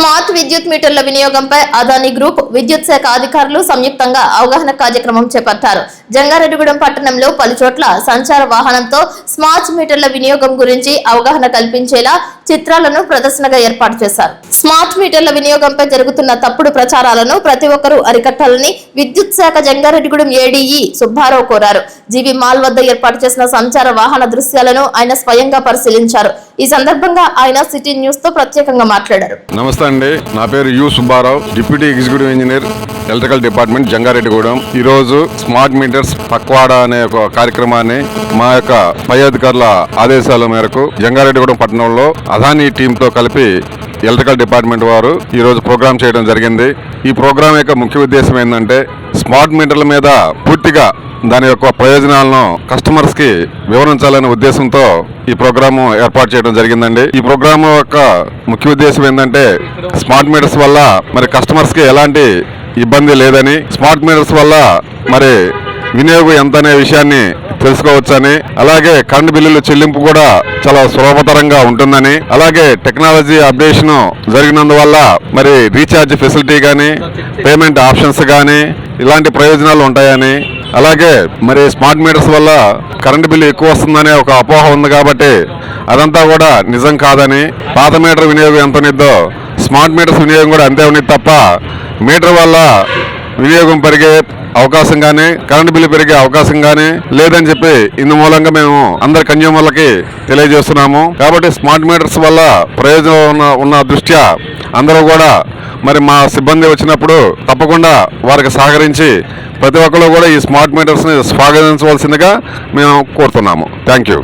Smart విద్యుత్ మీటర్ల వినియోగంపై అదాని గ్రూప్ విద్యుత్ శాఖ అధికారులు సంయుక్తంగా అవగాహన కార్యక్రమం చేపట్టారు. జంగారెడ్డిగూడెం పట్టణంలో పలుచోట్ల సంచార వాహనంతో స్మార్ట్ మీటర్ల వినియోగం గురించి అవగాహన కల్పించేలా చిత్రాలను ప్రదర్శనగా ఏర్పాటు చేశారు. స్మార్ట్ మీటర్ల వినియోగంపై జరుగుతున్న తప్పుడు ప్రచారాలను ప్రతి ఒక్కరూ అరికట్టాలని విద్యుత్ శాఖ జంగారెడ్డిగూడెం ఏడీఈ సుబ్బారావు కోరారు. జీవి మాల్ వద్ద ఏర్పాటు చేసిన సంచార వాహన దృశ్యాలను ఆయన స్వయంగా పరిశీలించారు. ఈ సందర్భంగా ఆయన సిటీ న్యూస్తో ప్రత్యేకంగా మాట్లాడారు. నమస్తే అండి. నా పేరు U Subbarao deputy executive engineer electrical department Jangareddygudem. ఈరోజు స్మార్ట్ మీటర్స్ పక్వాడా అనే ఒక కార్యక్రమాన్ని మా యొక్క పై అధికారుల ఆదేశాల మేరకు జంగారెడ్డిగూడెం పట్టణంలో అదానీ టీంతో కలిపి ఎలక్ట్రికల్ డిపార్ట్మెంట్ వారు ఈరోజు ప్రోగ్రామ్ చేయడం జరిగింది. ఈ ప్రోగ్రాం యొక్క ముఖ్య ఉద్దేశం ఏంటంటే స్మార్ట్ మీటర్ల మీద పూర్తిగా దాని యొక్క ప్రయోజనాలను కస్టమర్స్కి వివరించాలనే ఉద్దేశంతో ఈ ప్రోగ్రాము ఏర్పాటు చేయడం జరిగిందండి. ఈ ప్రోగ్రామ్ యొక్క ముఖ్య ఉద్దేశం ఏంటంటే స్మార్ట్ మీటర్స్ వల్ల మరి కస్టమర్స్కి ఎలాంటి ఇబ్బంది లేదని స్మార్ట్ మీటర్స్ వల్ల మరి వినియోగం ఎంత అనే విషయాన్ని తెలుసుకోవచ్చని అలాగే కరెంటు బిల్లుల చెల్లింపు కూడా చాలా సులభతరంగా ఉంటుందని అలాగే టెక్నాలజీ అప్డేషన్ జరిగినందువల్ల మరి రీఛార్జ్ ఫెసిలిటీ కానీ పేమెంట్ ఆప్షన్స్ కానీ ఇలాంటి ప్రయోజనాలు ఉంటాయని అలాగే మరి స్మార్ట్ మీటర్స్ వల్ల కరెంటు బిల్లు ఎక్కువ వస్తుందనే ఒక అపోహ ఉంది కాబట్టి అదంతా కూడా నిజం కాదని పాత మీటర్ వినియోగం ఎంత ఉన్నదో స్మార్ట్ మీటర్స్ వినియోగం కూడా అంతే ఉన్నది తప్ప మీటర్ వల్ల వినియోగం పెరిగే అవకాశం కానీ కరెంటు బిల్లు పెరిగే అవకాశం కానీ లేదని చెప్పి ఇందు మూలంగా మేము అందరి కన్జ్యూమర్లకి తెలియజేస్తున్నాము. కాబట్టి స్మార్ట్ మీటర్స్ వల్ల ప్రయోజనం ఉన్న ఉన్న దృష్ట్యా అందరూ కూడా మరి మా సిబ్బంది వచ్చినప్పుడు తప్పకుండా వారికి సహకరించి ప్రతి ఒక్కరు కూడా ఈ స్మార్ట్ మీటర్స్ని స్వాగతించవలసిందిగా మేము కోరుతున్నాము. Thank you.